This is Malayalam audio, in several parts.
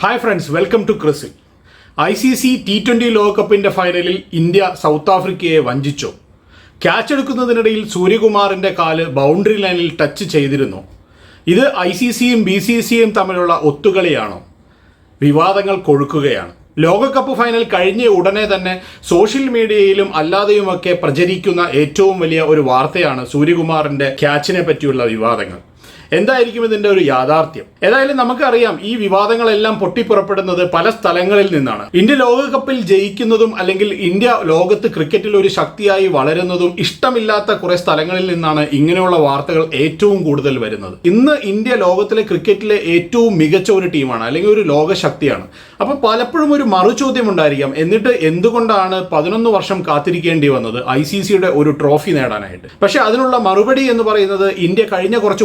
Hi friends welcome to CRISIL I C C T twenty ലോകകപ്പിന്റെ ഫൈനലിൽ ഇന്ത്യ സൗത്ത് ആഫ്രിക്കയെ വഞ്ചിച്ചു. ക്യാച്ച് എടുക്കുന്നതിനിടയിൽ സൂര്യകുമാറിന്റെ കാൽ ബൗണ്ടറി ലൈനിൽ ടച്ച് ചെയ്തിരുന്നു. ഇത് ഐ സി സിയും ബി സി സിയും തമ്മിലുള്ള ഒത്തുകളിയാണോ. വിവാദങ്ങൾ കൊഴുക്കുകയാണ്. ലോകകപ്പ് ഫൈനൽ കഴിഞ്ഞ ഉടനെ തന്നെ സോഷ്യൽ മീഡിയയിലും അല്ലാതെയുമൊക്കെ പ്രചരിക്കുന്ന ഏറ്റവും വലിയ ഒരു വാർത്തയാണ് സൂര്യകുമാറിന്റെ ക്യാച്ചിനെ പറ്റിയുള്ള വിവാദങ്ങൾ. എന്തായിരിക്കും ഇതിന്റെ ഒരു യാഥാർത്ഥ്യം? ഏതായാലും നമുക്കറിയാം ഈ വിവാദങ്ങളെല്ലാം പൊട്ടിപ്പുറപ്പെടുന്നത് പല സ്ഥലങ്ങളിൽ നിന്നാണ്. ഇന്ത്യ ലോകകപ്പിൽ ജയിക്കുന്നതും അല്ലെങ്കിൽ ഇന്ത്യ ലോകത്ത് ക്രിക്കറ്റിൽ ഒരു ശക്തിയായി വളരുന്നതും ഇഷ്ടമില്ലാത്ത കുറെ സ്ഥലങ്ങളിൽ നിന്നാണ് ഇങ്ങനെയുള്ള വാർത്തകൾ ഏറ്റവും കൂടുതൽ വരുന്നത്. ഇന്ന് ഇന്ത്യ ലോകത്തിലെ ക്രിക്കറ്റിലെ ഏറ്റവും മികച്ച ഒരു ടീമാണ് അല്ലെങ്കിൽ ഒരു ലോകശക്തിയാണ്. അപ്പൊ പലപ്പോഴും ഒരു മറു ചോദ്യം ഉണ്ടായിരിക്കാം. എന്നിട്ട് എന്തുകൊണ്ടാണ് പതിനൊന്ന് വർഷം കാത്തിരിക്കേണ്ടി വന്നത്? ഐ സി സിയുടെ ഒരു ട്രോഫി നേടാനായിട്ട്. പക്ഷെ അതിനുള്ള മറുപടി എന്ന് പറയുന്നത് ഇന്ത്യ കഴിഞ്ഞ കുറച്ച്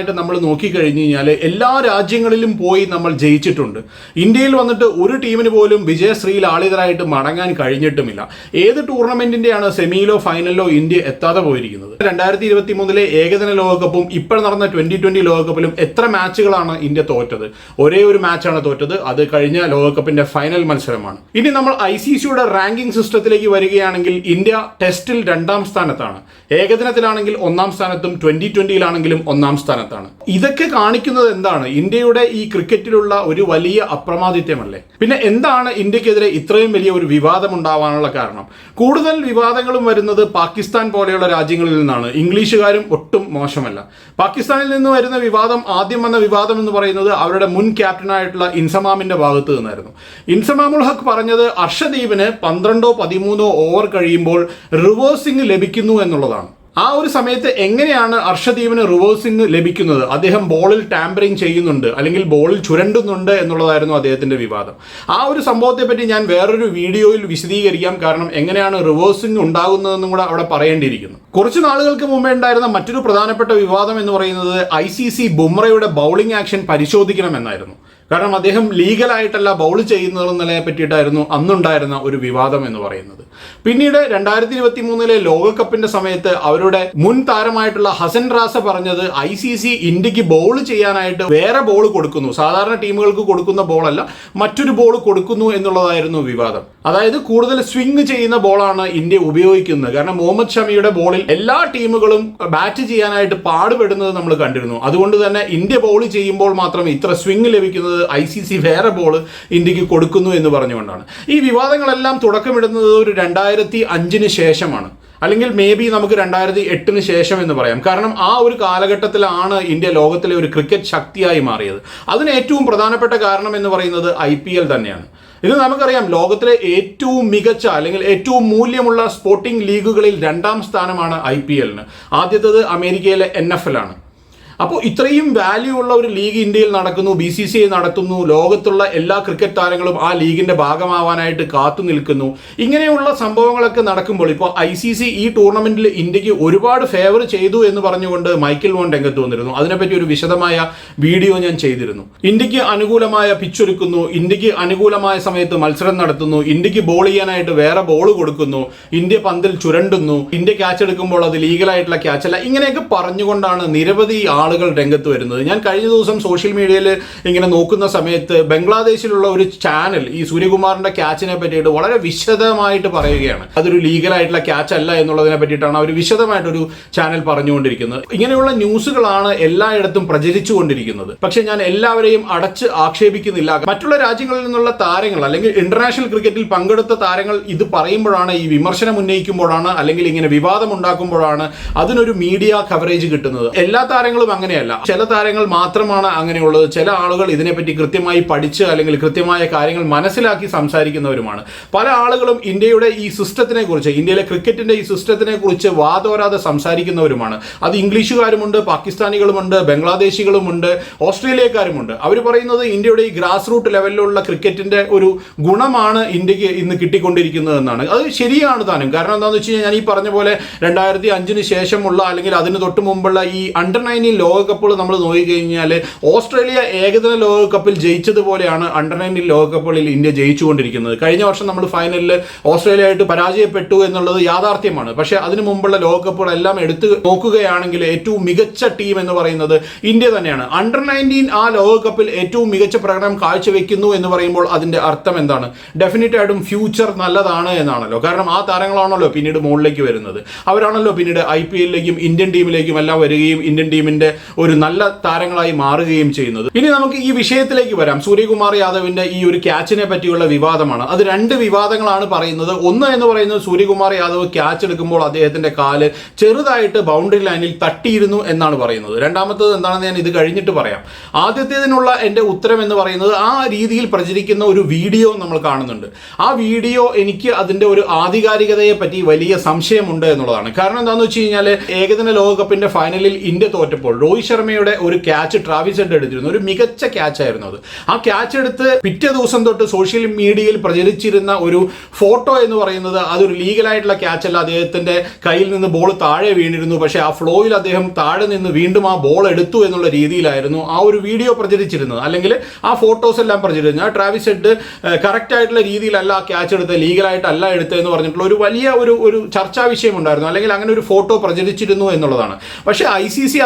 വർഷങ്ങളായിട്ട് നമ്മൾ നോക്കിക്കഴിഞ്ഞു കഴിഞ്ഞാൽ എല്ലാ രാജ്യങ്ങളിലും പോയി നമ്മൾ ജയിച്ചിട്ടുണ്ട്. ഇന്ത്യയിൽ വന്നിട്ട് ഒരു ടീമിന് പോലും വിജയശ്രീയിൽ ആളിതരായിട്ട് മടങ്ങാൻ കഴിഞ്ഞിട്ടുമില്ല. ഏത് ടൂർണമെന്റിന്റെയാണ് സെമിയിലോ ഫൈനലിലോ ഇന്ത്യ എത്താതെ പോയിരിക്കുന്നത്? രണ്ടായിരത്തി ഇരുപത്തി മൂന്നിലെ ഏകദിന ലോകകപ്പും ഇപ്പോൾ നടന്ന ട്വന്റി ട്വന്റി ലോകകപ്പിലും എത്ര മാച്ചുകളാണ് ഇന്ത്യ തോറ്റത്? ഒരേ ഒരു മാച്ചാണ് തോറ്റത്. അത് കഴിഞ്ഞ ലോകകപ്പിന്റെ ഫൈനൽ മത്സരമാണ്. ഇനി നമ്മൾ ഐ സി സിയുടെ റാങ്കിംഗ് സിസ്റ്റത്തിലേക്ക് വരികയാണെങ്കിൽ ഇന്ത്യ ടെസ്റ്റിൽ രണ്ടാം സ്ഥാനത്താണ്. ഏകദിനത്തിലാണെങ്കിൽ ഒന്നാം സ്ഥാനത്തും ട്വന്റി ട്വന്റിയിലാണെങ്കിലും ഒന്നാം സ്ഥാനത്താണ് ഇതൊക്കെ കാണിക്കുന്നത് എന്താണ്? ഇന്ത്യയുടെ ഈ ക്രിക്കറ്റിലുള്ള ഒരു വലിയ അപ്രമാദിത്യമല്ലേ? പിന്നെ എന്താണ് ഇന്ത്യക്കെതിരെ ഇത്രയും വലിയ ഒരു വിവാദം ഉണ്ടാവാനുള്ള കാരണം? കൂടുതൽ വിവാദങ്ങളും വരുന്നത് പാകിസ്ഥാൻ പോലെയുള്ള രാജ്യങ്ങളിൽ നിന്നാണ്. ഇംഗ്ലീഷുകാരും ഒട്ടും മോശമല്ല. പാകിസ്ഥാനിൽ നിന്ന് വരുന്ന വിവാദം ആദ്യം വന്ന വിവാദം എന്ന് പറയുന്നത് അവരുടെ മുൻ ക്യാപ്റ്റനായിട്ടുള്ള ഇൻസമാമിന്റെ ഭാഗത്ത് നിന്നായിരുന്നു. ഇൻസമാമുൽ ഹക്ക് പറഞ്ഞത് അർഷദീപിന് പന്ത്രണ്ടോ പതിമൂന്നോ ഓവർ കഴിയുമ്പോൾ റിവേഴ്സിംഗ് ലഭിക്കുന്നു എന്നുള്ളതാണ്. ആ ഒരു സമയത്ത് എങ്ങനെയാണ് അർഷദീപിന് റിവേഴ്സിംഗ് ലഭിക്കുന്നത്? അദ്ദേഹം ബോളിൽ ടാമ്പറിംഗ് ചെയ്യുന്നുണ്ട് അല്ലെങ്കിൽ ബോളിൽ ചുരണ്ടുന്നുണ്ട് എന്നുള്ളതായിരുന്നു അദ്ദേഹത്തിന്റെ വിവാദം. ആ ഒരു സംഭവത്തെ പറ്റി ഞാൻ വേറൊരു വീഡിയോയിൽ വിശദീകരിക്കാം. കാരണം എങ്ങനെയാണ് റിവേഴ്സിംഗ് ഉണ്ടാകുന്നതെന്നും കൂടെ അവിടെ പറയേണ്ടിയിരിക്കുന്നു. കുറച്ച് നാളുകൾക്ക് മുമ്പേ ഉണ്ടായിരുന്ന മറ്റൊരു പ്രധാനപ്പെട്ട വിവാദം എന്ന് പറയുന്നത് ഐ സി സി ബുംറയുടെ ബൗളിംഗ് ആക്ഷൻ പരിശോധിക്കണമെന്നായിരുന്നു. കാരണം അദ്ദേഹം ലീഗലായിട്ടല്ല ബൗൾ ചെയ്യുന്നതെന്നതിനെ പറ്റിയിട്ടായിരുന്നു അന്നുണ്ടായിരുന്ന ഒരു വിവാദം എന്ന് പറയുന്നത്. പിന്നീട് രണ്ടായിരത്തി ഇരുപത്തി മൂന്നിലെ ലോകകപ്പിന്റെ സമയത്ത് അവരുടെ മുൻ താരമായിട്ടുള്ള ഹസൻ റാസ പറഞ്ഞത് ഐ സി സി ഇന്ത്യയ്ക്ക് ബോൾ ചെയ്യാനായിട്ട് വേറെ ബോൾ കൊടുക്കുന്നു. സാധാരണ ടീമുകൾക്ക് കൊടുക്കുന്ന ബോളല്ല മറ്റൊരു ബോൾ കൊടുക്കുന്നു എന്നുള്ളതായിരുന്നു വിവാദം. അതായത് കൂടുതൽ സ്വിംഗ് ചെയ്യുന്ന ബോളാണ് ഇന്ത്യ ഉപയോഗിക്കുന്നത്. കാരണം മുഹമ്മദ് ഷമിയുടെ ബോളിൽ എല്ലാ ടീമുകളും ബാറ്റ് ചെയ്യാനായിട്ട് പാടുപെടുന്നത് നമ്മൾ കണ്ടിരുന്നു. അതുകൊണ്ട് തന്നെ ഇന്ത്യ ബോൾ ചെയ്യുമ്പോൾ മാത്രം ഇത്ര സ്വിംഗ് ലഭിക്കുന്നത് ഐ സി സി വേറെ ബോൾ ഇന്ത്യയ്ക്ക് കൊടുക്കുന്നു എന്ന് പറഞ്ഞുകൊണ്ടാണ്. ഈ വിവാദങ്ങളെല്ലാം തുടക്കമിടുന്നത് ഒരു രണ്ടായിരത്തി അഞ്ചിന് ശേഷമാണ്. അല്ലെങ്കിൽ മേ ബി നമുക്ക് രണ്ടായിരത്തി എട്ടിന് ശേഷം എന്ന് പറയാം. കാരണം ആ ഒരു കാലഘട്ടത്തിലാണ് ഇന്ത്യ ലോകത്തിലെ ഒരു ക്രിക്കറ്റ് ശക്തിയായി മാറിയത്. അതിന് ഏറ്റവും പ്രധാനപ്പെട്ട കാരണം എന്ന് പറയുന്നത് ഐ തന്നെയാണ്. ഇത് നമുക്കറിയാം ലോകത്തിലെ ഏറ്റവും മികച്ച അല്ലെങ്കിൽ ഏറ്റവും മൂല്യമുള്ള സ്പോർട്ടിംഗ് ലീഗുകളിൽ രണ്ടാം സ്ഥാനമാണ് ഐ പി എല്ലിന്. ആദ്യത്തേത് അമേരിക്കയിലെ എൻ എഫ് എൽ ആണ്. അപ്പോൾ ഇത്രയും വാല്യൂ ഉള്ള ഒരു ലീഗ് ഇന്ത്യയിൽ നടക്കുന്നു ബി സി സി ഐ നടത്തുന്നു ലോകത്തുള്ള എല്ലാ ക്രിക്കറ്റ് താരങ്ങളും ആ ലീഗിന്റെ ഭാഗമാവാനായിട്ട് കാത്തു നിൽക്കുന്നു. ഇങ്ങനെയുള്ള സംഭവങ്ങളൊക്കെ നടക്കുമ്പോൾ ഇപ്പോൾ ഐ സി സി ഈ ടൂർണമെന്റിൽ ഇന്ത്യയ്ക്ക് ഒരുപാട് ഫേവർ ചെയ്തു എന്ന് പറഞ്ഞുകൊണ്ട് മൈക്കിൾ വോൺ രംഗത്ത് വന്നിരുന്നു. അതിനെപ്പറ്റി ഒരു വിശദമായ വീഡിയോ ഞാൻ ചെയ്തിരുന്നു. ഇന്ത്യയ്ക്ക് അനുകൂലമായ പിച്ചൊരുക്കുന്നു ഇന്ത്യയ്ക്ക് അനുകൂലമായ സമയത്ത് മത്സരം നടത്തുന്നു ഇന്ത്യയ്ക്ക് ബോൾ ചെയ്യാനായിട്ട് വേറെ ബോൾ കൊടുക്കുന്നു ഇന്ത്യ പന്തിൽ ചുരണ്ടുന്നു ഇന്ത്യ ക്യാച്ച് എടുക്കുമ്പോൾ അത് ലീഗലായിട്ടുള്ള ക്യാച്ച് അല്ല. ഇങ്ങനെയൊക്കെ പറഞ്ഞുകൊണ്ടാണ് നിരവധി ആളുകൾ രംഗത്ത് വരുന്നത്. ഞാൻ കഴിഞ്ഞ ദിവസം സോഷ്യൽ മീഡിയയിൽ ഇങ്ങനെ നോക്കുന്ന സമയത്ത് ബംഗ്ലാദേശിലുള്ള ഒരു ചാനൽ ഈ സൂര്യകുമാറിന്റെ ക്യാച്ചിനെ പറ്റിയിട്ട് വളരെ വിശദമായിട്ട് പറയുകയാണ്. അതൊരു ലീഗലായിട്ടുള്ള ക്യാച്ച് അല്ല എന്നുള്ളതിനെ പറ്റിയിട്ടാണ് അവർ വിശദമായിട്ടൊരു ചാനൽ പറഞ്ഞുകൊണ്ടിരിക്കുന്നത്. ഇങ്ങനെയുള്ള ന്യൂസുകളാണ് എല്ലായിടത്തും പ്രചരിച്ചുകൊണ്ടിരിക്കുന്നത്. പക്ഷെ ഞാൻ എല്ലാവരെയും അടച്ച് ആക്ഷേപിക്കുന്നില്ല. മറ്റുള്ള രാജ്യങ്ങളിൽ നിന്നുള്ള താരങ്ങൾ അല്ലെങ്കിൽ ഇന്റർനാഷണൽ ക്രിക്കറ്റിൽ പങ്കെടുത്ത താരങ്ങൾ ഇത് പറയുമ്പോഴാണ് ഈ വിമർശനം ഉന്നയിക്കുമ്പോഴാണ് അല്ലെങ്കിൽ ഇങ്ങനെ വിവാദം ഉണ്ടാക്കുമ്പോഴാണ് അതിനൊരു മീഡിയ കവറേജ് കിട്ടുന്നത്. എല്ലാ താരങ്ങളും അങ്ങനെയല്ല. ചില താരങ്ങൾ മാത്രമാണ് അങ്ങനെയുള്ളത്. ചില ആളുകൾ ഇതിനെപ്പറ്റി കൃത്യമായി പഠിച്ച് അല്ലെങ്കിൽ കൃത്യമായ കാര്യങ്ങൾ മനസ്സിലാക്കി സംസാരിക്കുന്നവരുമാണ്. പല ആളുകളും ഇന്ത്യയുടെ ഈ സിസ്റ്റത്തിനെ കുറിച്ച് ഇന്ത്യയിലെ ക്രിക്കറ്റിന്റെ ഈ സിസ്റ്റത്തിനെ കുറിച്ച് വാതോരാതെ സംസാരിക്കുന്നവരുമാണ്. അത് ഇംഗ്ലീഷുകാരുമുണ്ട് പാകിസ്ഥാനികളുമുണ്ട് ബംഗ്ലാദേശികളുമുണ്ട് ഓസ്ട്രേലിയക്കാരുമുണ്ട്. അവർ പറയുന്നത് ഇന്ത്യയുടെ ഈ ഗ്രാസ് റൂട്ട് ലെവലിലുള്ള ക്രിക്കറ്റിന്റെ ഒരു ഗുണമാണ് ഇന്ത്യയ്ക്ക് ഇന്ന് കിട്ടിക്കൊണ്ടിരിക്കുന്നത് എന്നാണ് അത് ശരിയാണ് താനും. കാരണം എന്താണെന്ന് വെച്ച് കഴിഞ്ഞാൽ ഞാൻ ഈ പറഞ്ഞ പോലെ രണ്ടായിരത്തി അഞ്ചിന് ശേഷമുള്ള അല്ലെങ്കിൽ അതിന് തൊട്ട് മുമ്പുള്ള ഈ അണ്ടർ നയന്റീൻ ലോകകപ്പുകൾ നമ്മൾ നോക്കിക്കഴിഞ്ഞാൽ ഓസ്ട്രേലിയ ഏകദിന ലോകകപ്പിൽ ജയിച്ചതുപോലെയാണ് അണ്ടർ നയന്റീൻ ലോകകപ്പുകളിൽ ഇന്ത്യ ജയിച്ചുകൊണ്ടിരിക്കുന്നത്. കഴിഞ്ഞ വർഷം നമ്മൾ ഫൈനലിൽ ഓസ്ട്രേലിയ ആയിട്ട് പരാജയപ്പെട്ടു എന്നുള്ളത് യാഥാർത്ഥ്യമാണ്. പക്ഷേ അതിനു മുമ്പുള്ള ലോകകപ്പുകളെല്ലാം എടുത്ത് നോക്കുകയാണെങ്കിൽ ഏറ്റവും മികച്ച ടീം എന്ന് പറയുന്നത് ഇന്ത്യ തന്നെയാണ്. അണ്ടർ നയന്റീൻ ആ ലോകകപ്പിൽ ഏറ്റവും മികച്ച പ്രകടനം കാഴ്ചവെക്കുന്നു എന്ന് പറയുമ്പോൾ അതിന്റെ അർത്ഥം എന്താണ്? ഡെഫിനറ്റ് ആയിട്ടും ഫ്യൂച്ചർ നല്ലതാണ് എന്നാണല്ലോ. കാരണം ആ താരങ്ങളാണല്ലോ പിന്നീട് മുകളിലേക്ക് വരുന്നത്. അവരാണല്ലോ പിന്നീട് ഐ പി എല്ലിലേക്കും ഇന്ത്യൻ ടീമിലേക്കും എല്ലാം വരികയും ഇന്ത്യൻ ടീമിന്റെ ഒരു നല്ല താരങ്ങളായി മാറുകയും ചെയ്യുന്നത്. ഇനി നമുക്ക് ഈ വിഷയത്തിലേക്ക് വരാം. സൂര്യകുമാർ യാദവിന്റെ ഈ ഒരു ക്യാച്ചിനെ പറ്റിയുള്ള വിവാദമാണ്. അത് രണ്ട് വിവാദങ്ങളാണ് പറയുന്നത്. ഒന്ന് എന്ന് പറയുന്നത് സൂര്യകുമാർ യാദവ് ക്യാച്ച് എടുക്കുമ്പോൾ അദ്ദേഹത്തിന്റെ കാൽ ചെറുതായിട്ട് ബൗണ്ടറി ലൈനിൽ തട്ടിയിരുന്നു എന്നാണ് പറയുന്നത്. രണ്ടാമത്തത് എന്താണെന്ന് ഞാൻ ഇത് കഴിഞ്ഞിട്ട് പറയാം. ആദ്യത്തേതിനുള്ള എന്റെ ഉത്തരം എന്ന് പറയുന്നത് ആ രീതിയിൽ പ്രചരിക്കുന്ന ഒരു വീഡിയോ നമ്മൾ കാണുന്നുണ്ട്. ആ വീഡിയോ എനിക്ക് അതിന്റെ ഒരു ആധികാരികതയെ പറ്റി വലിയ സംശയമുണ്ട് എന്നുള്ളതാണ്. കാരണം എന്താണെന്ന് വെച്ച് കഴിഞ്ഞാൽ ഏകദിന ലോകകപ്പിന്റെ ഫൈനലിൽ ഇന്ത്യ തോറ്റപ്പോൾ രോഹിത് ശർമ്മയുടെ ഒരു ക്യാച്ച് ട്രാവിസ് ഹെഡ് എടുത്തിരുന്നു. ഒരു മികച്ച ക്യാച്ച് ആയിരുന്നു അത്. ആ ക്യാച്ച് എടുത്ത് പിറ്റേ ദിവസം തൊട്ട് സോഷ്യൽ മീഡിയയിൽ പ്രചരിച്ചിരുന്ന ഒരു ഫോട്ടോ എന്ന് പറയുന്നത് അതൊരു ലീഗലായിട്ടുള്ള ക്യാച്ച് അല്ല. അദ്ദേഹത്തിന്റെ കയ്യിൽ നിന്ന് ബോൾ താഴെ വീണിരുന്നു. പക്ഷേ ആ ഫ്ലോയിൽ അദ്ദേഹം താഴെ നിന്ന് വീണ്ടും ആ ബോൾ എടുത്തു എന്നുള്ള രീതിയിലായിരുന്നു ആ ഒരു വീഡിയോ പ്രചരിച്ചിരുന്നത്. അല്ലെങ്കിൽ ആ ഫോട്ടോസ് എല്ലാം പ്രചരിച്ചിരുന്നു ആ ട്രാവിസ് ഹെഡ് കറക്റ്റ് ആയിട്ടുള്ള രീതിയിലല്ല ആ ക്യാച്ച് എടുത്ത് ലീഗലായിട്ടല്ല എടുത്തത് എന്ന് പറഞ്ഞിട്ടുള്ള ഒരു വലിയ ഒരു ഒരു ചർച്ചാ വിഷയം ഉണ്ടായിരുന്നു അല്ലെങ്കിൽ അങ്ങനെ ഒരു ഫോട്ടോ പ്രചരിച്ചിരുന്നു എന്നുള്ളതാണ്. പക്ഷേ ഐ സി സി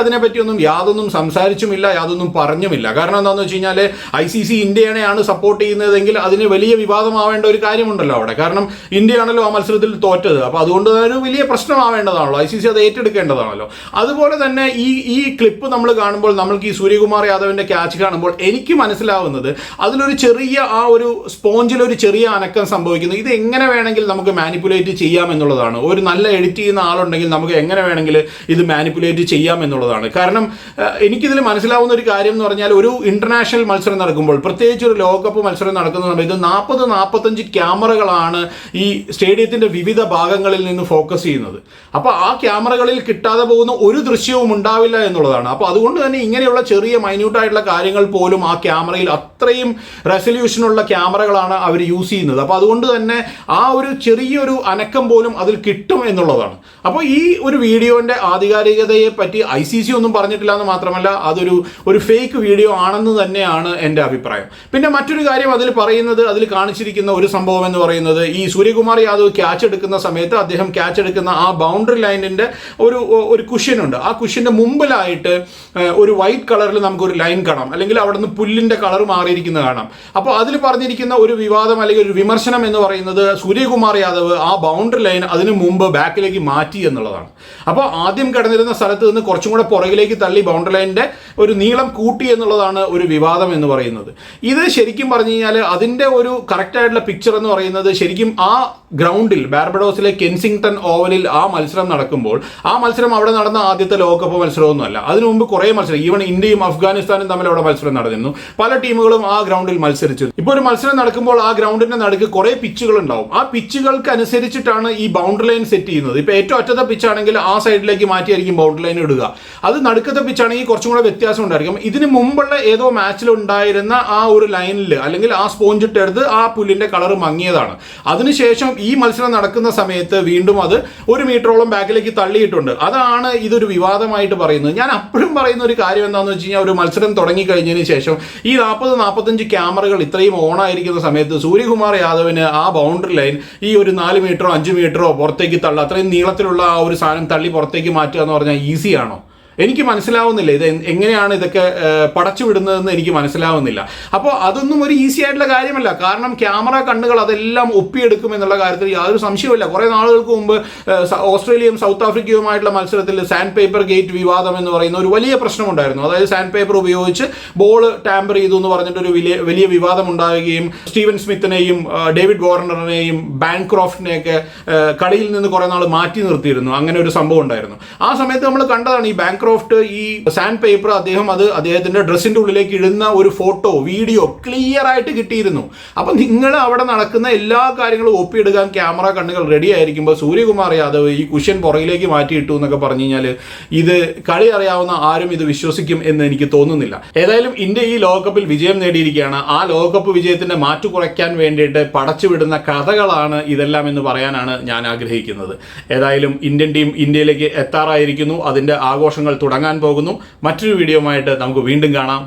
അതിനെപ്പറ്റിയൊന്നും യാതൊന്നും സംസാരിച്ചുമില്ല യാതൊന്നും പറഞ്ഞുമില്ല. കാരണം എന്താണെന്ന് വെച്ച് കഴിഞ്ഞാൽ ഐ സി സി ഇന്ത്യനെയാണ് സപ്പോർട്ട് ചെയ്യുന്നതെങ്കിൽ അതിന് വലിയ വിവാദമാവേണ്ട ഒരു കാര്യമുണ്ടല്ലോ അവിടെ. കാരണം ഇന്ത്യയാണല്ലോ ആ മത്സരത്തിൽ തോറ്റത്. അപ്പോൾ അതുകൊണ്ട് ഒരു വലിയ പ്രശ്നമാവേണ്ടതാണല്ലോ. ഐ സി സി അത് ഏറ്റെടുക്കേണ്ടതാണല്ലോ. അതുപോലെ തന്നെ ഈ ഈ ക്ലിപ്പ് നമ്മൾ കാണുമ്പോൾ നമ്മൾക്ക് ഈ സൂര്യകുമാർ യാദവിന്റെ ക്യാച്ച് കാണുമ്പോൾ എനിക്ക് മനസ്സിലാവുന്നത് അതിലൊരു ചെറിയ ആ ഒരു സ്പോഞ്ചിൽ ഒരു ചെറിയ അനക്കം സംഭവിക്കുന്നു. ഇത് എങ്ങനെ വേണമെങ്കിൽ നമുക്ക് മാനിപ്പുലേറ്റ് ചെയ്യാം എന്നുള്ളതാണ് ഒരു നല്ല എഡിറ്റ് ചെയ്യുന്ന ആളുണ്ടെങ്കിൽ നമുക്ക് എങ്ങനെ വേണമെങ്കിൽ ഇത് മാനിപ്പുലേറ്റ് ചെയ്യാം എന്നുള്ളതാണ് കാരണം ഏഹ്, എനിക്കിതിൽ മനസ്സിലാവുന്ന ഒരു കാര്യം എന്ന് പറഞ്ഞാൽ ഒരു ഇന്റർനാഷണൽ മത്സരം നടക്കുമ്പോൾ പ്രത്യേകിച്ച് ഒരു ലോകകപ്പ് മത്സരം നടക്കുന്ന സമയത്ത് നാൽപ്പത് നാൽപ്പത്തഞ്ച് ക്യാമറകളാണ് ഈ സ്റ്റേഡിയത്തിന്റെ വിവിധ ഭാഗങ്ങളിൽ നിന്ന് ഫോക്കസ് ചെയ്യുന്നത്. അപ്പോൾ ആ ക്യാമറകളിൽ കിട്ടാതെ പോകുന്ന ഒരു ദൃശ്യവും ഉണ്ടാവില്ല എന്നുള്ളതാണ്. അപ്പോൾ അതുകൊണ്ട് തന്നെ ഇങ്ങനെയുള്ള ചെറിയ മൈന്യൂട്ടായിട്ടുള്ള കാര്യങ്ങൾ പോലും ആ ക്യാമറയിൽ അത്രയും റെസൊല്യൂഷനുള്ള ക്യാമറകളാണ് അവർ യൂസ് ചെയ്യുന്നത്. അപ്പോൾ അതുകൊണ്ട് തന്നെ ആ ഒരു ചെറിയൊരു അനക്കം പോലും അതിൽ കിട്ടും എന്നുള്ളതാണ്. അപ്പോൾ ഈ ഒരു വീഡിയോന്റെ ആധികാരികതയെ പറ്റി ഐ സി സി ഒന്നും പറഞ്ഞിട്ടില്ല എന്ന് മാത്രമല്ല അതൊരു ഒരു ഫേക്ക് വീഡിയോ ആണെന്ന് തന്നെയാണ് എന്റെ അഭിപ്രായം. പിന്നെ മറ്റൊരു കാര്യം അതിൽ പറയുന്നത് അതിൽ കാണിച്ചിരിക്കുന്ന ഒരു സംഭവം എന്ന് പറയുന്നത് ഈ സൂര്യകുമാർ യാദവ് ക്യാച്ച് എടുക്കുന്ന സമയത്ത് അദ്ദേഹം ക്യാച്ച് എടുക്കുന്ന ആ ബൗണ്ടറി ലൈനിന്റെ ഒരു ഒരു കുഷ്യൻ ഉണ്ട്. ആ കുഷ്യന്റെ മുമ്പിലായിട്ട് ഒരു വൈറ്റ് കളറിൽ നമുക്കൊരു ലൈൻ കാണാം. അല്ലെങ്കിൽ അവിടെ നിന്ന് പുല്ലിന്റെ കളർ മാറിയിരിക്കുന്നത് കാണാം. അപ്പോൾ അതിൽ പറഞ്ഞിരിക്കുന്ന ഒരു വിവാദം അല്ലെങ്കിൽ ഒരു വിമർശനം എന്ന് പറയുന്നത് സൂര്യകുമാർ യാദവ് ആ ബൗണ്ടറി ലൈൻ അതിന് മുമ്പ് ബാക്കിലേക്ക് മാറ്റി എന്നുള്ളതാണ്. അപ്പോൾ ആദ്യം കിടന്നിരുന്ന സ്ഥലത്ത് നിന്ന് കുറച്ചും കൂടെ പുറകിലേക്ക് തള്ളി ബൗണ്ടറി ലൈനിന്റെ ഒരു നീളം കൂട്ടി എന്നുള്ളതാണ് ഒരു വിവാദം എന്ന് പറയുന്നത്. ഇത് ശരിക്കും പറഞ്ഞു കഴിഞ്ഞാൽ അതിന്റെ ഒരു കറക്റ്റായിട്ടുള്ള പിക്ചർ എന്ന് പറയുന്നത് ശരിക്കും ആ ഗ്രൗണ്ടിൽ ബാർബഡോസിലെ കെൻസിംഗ്ടൺ ഓവലിൽ ആ മത്സരം നടക്കുമ്പോൾ ആ മത്സരം അവിടെ നടന്ന ആദ്യത്തെ ലോകകപ്പ് മത്സരമൊന്നുമല്ല. അതിനു മുമ്പ് കുറേ മത്സരം ഈവൻ ഇന്ത്യയും അഫ്ഗാനിസ്ഥാനും തമ്മിൽ അവിടെ മത്സരം നടന്നിരുന്നു. പല ടീമുകളും ആ ഗ്രൗണ്ടിൽ മത്സരിച്ചു. ഇപ്പോൾ ഒരു മത്സരം നടക്കുമ്പോൾ ആ ഗ്രൗണ്ടിന്റെ നടുക്ക് കുറേ പിച്ചുകൾ ഉണ്ടാവും. ആ പിച്ചുകൾക്ക് അനുസരിച്ചിട്ടാണ് ഈ ബൗണ്ടറി ലൈൻ സെറ്റ് ചെയ്യുന്നത്. ഇപ്പോൾ ഏറ്റവും അറ്റത്തെ പിച്ചാണെങ്കിൽ ആ സൈഡിലേക്ക് മാറ്റിയായിരിക്കും ബൗണ്ടറി ലൈൻ ഇടുക. അത് നടുക്കത്തെ പിച്ചാണെങ്കിൽ കുറച്ചും കൂടെ വ്യത്യാസം ഉണ്ടായിരിക്കും. ഇതിന് മുമ്പുള്ള ഏതോ മാച്ചിൽ ഉണ്ടായിരുന്ന ആ ഒരു ലൈനിൽ അല്ലെങ്കിൽ ആ സ്പോഞ്ച് ഇട്ടെടുത്ത് ആ പുല്ലിന്റെ കളർ മങ്ങിയതാണ്. അതിനുശേഷം ഈ മത്സരം നടക്കുന്ന സമയത്ത് വീണ്ടും അത് ഒരു മീറ്ററോളം ബാക്കിലേക്ക് തള്ളിയിട്ടുണ്ട്. അതാണ് ഇതൊരു വിവാദമായിട്ട് പറയുന്നത്. ഞാൻ അപ്പോഴും പറയുന്ന ഒരു കാര്യം എന്താണെന്ന് വെച്ച് കഴിഞ്ഞാൽ ഒരു മത്സരം തുടങ്ങിക്കഴിഞ്ഞതിന് ശേഷം ഈ നാൽപ്പത് നാൽപ്പത്തഞ്ച് ക്യാമറകൾ ഇത്രയും ഓൺ ആയിരിക്കുന്ന സമയത്ത് സൂര്യകുമാർ യാദവിന് ആ ബൗണ്ടറി ലൈൻ ഈ ഒരു നാല് മീറ്ററോ അഞ്ച് മീറ്ററോ പുറത്തേക്ക് തള്ളുക അത്രയും നീളത്തിലുള്ള ആ ഒരു സാധനം തള്ളി പുറത്തേക്ക് മാറ്റുക എന്ന് പറഞ്ഞാൽ ഈസിയാണോ എനിക്ക് മനസ്സിലാവുന്നില്ല. ഇത് എങ്ങനെയാണ് ഇതൊക്കെ പടച്ചു വിടുന്നതെന്ന് എനിക്ക് മനസ്സിലാവുന്നില്ല. അപ്പോൾ അതൊന്നും ഒരു ഈസി ആയിട്ടുള്ള കാര്യമല്ല. കാരണം ക്യാമറ കണ്ണുകൾ അതെല്ലാം ഒപ്പിയെടുക്കും എന്നുള്ള കാര്യത്തിൽ യാതൊരു സംശയവുമില്ല. കുറേ നാളുകൾക്ക് മുമ്പ് ഓസ്ട്രേലിയയും സൗത്ത് ആഫ്രിക്കയുമായിട്ടുള്ള മത്സരത്തിൽ സാൻഡ് പേപ്പർ ഗേറ്റ് വിവാദം എന്ന് പറയുന്ന ഒരു വലിയ പ്രശ്നമുണ്ടായിരുന്നു. അതായത് സാൻഡ് പേപ്പർ ഉപയോഗിച്ച് ബോൾ ടാമ്പർ ചെയ്തു എന്ന് പറഞ്ഞിട്ടൊരു വലിയ വലിയ വിവാദം ഉണ്ടാവുകയും സ്റ്റീവൻ സ്മിത്തിനെയും ഡേവിഡ് വാർണറിനെയും ബാങ്ക്രോഫ്റ്റിനെയൊക്കെ ആ, കളിയിൽ നിന്ന് കുറേ നാൾ മാറ്റി നിർത്തിയിരുന്നു. അങ്ങനെ ഒരു സംഭവം ഉണ്ടായിരുന്നു. ആ സമയത്ത് നമ്മൾ കണ്ടതാണ് ഈ ബാങ്ക്രോഫ്റ്റ് ഈ സാൻഡ് പേപ്പർ അദ്ദേഹം അത് അദ്ദേഹത്തിന്റെ ഡ്രസ്സിന്റെ ഉള്ളിലേക്ക് ഇടുന്ന ഒരു ഫോട്ടോ വീഡിയോ ക്ലിയർ ആയിട്ട് കിട്ടിയിരുന്നു. അപ്പൊ നിങ്ങൾ അവിടെ നടക്കുന്ന എല്ലാ കാര്യങ്ങളും ഒപ്പിയെടുക്കാൻ ക്യാമറ കണ്ണുകൾ റെഡി ആയിരിക്കുമ്പോൾ സൂര്യകുമാർ യാദവ് ഈ കുഷ്യൻ പുറകിലേക്ക് മാറ്റിയിട്ടു എന്നൊക്കെ പറഞ്ഞു കഴിഞ്ഞാൽ ഇത് കളി അറിയാവുന്ന ആരും ഇത് വിശ്വസിക്കും എന്ന് എനിക്ക് തോന്നുന്നില്ല. ഏതായാലും ഇന്ത്യ ഈ ലോകകപ്പിൽ വിജയം നേടിയിരിക്കുകയാണ്. ആ ലോകകപ്പ് വിജയത്തിന്റെ മാറ്റു കുറയ്ക്കാൻ വേണ്ടിയിട്ട് പടച്ചുവിടുന്ന കഥകളാണ് ഇതെല്ലാം എന്ന് പറയാനാണ് ഞാൻ ആഗ്രഹിക്കുന്നത്. ഏതായാലും ഇന്ത്യൻ ടീം ഇന്ത്യയിലേക്ക് എത്താറായിരിക്കുന്നു. അതിന്റെ ആഘോഷങ്ങൾ തുടങ്ങാൻ പോകുന്നു. മറ്റൊരു വീഡിയോയുമായിട്ട് നമുക്ക് വീണ്ടും കാണാം.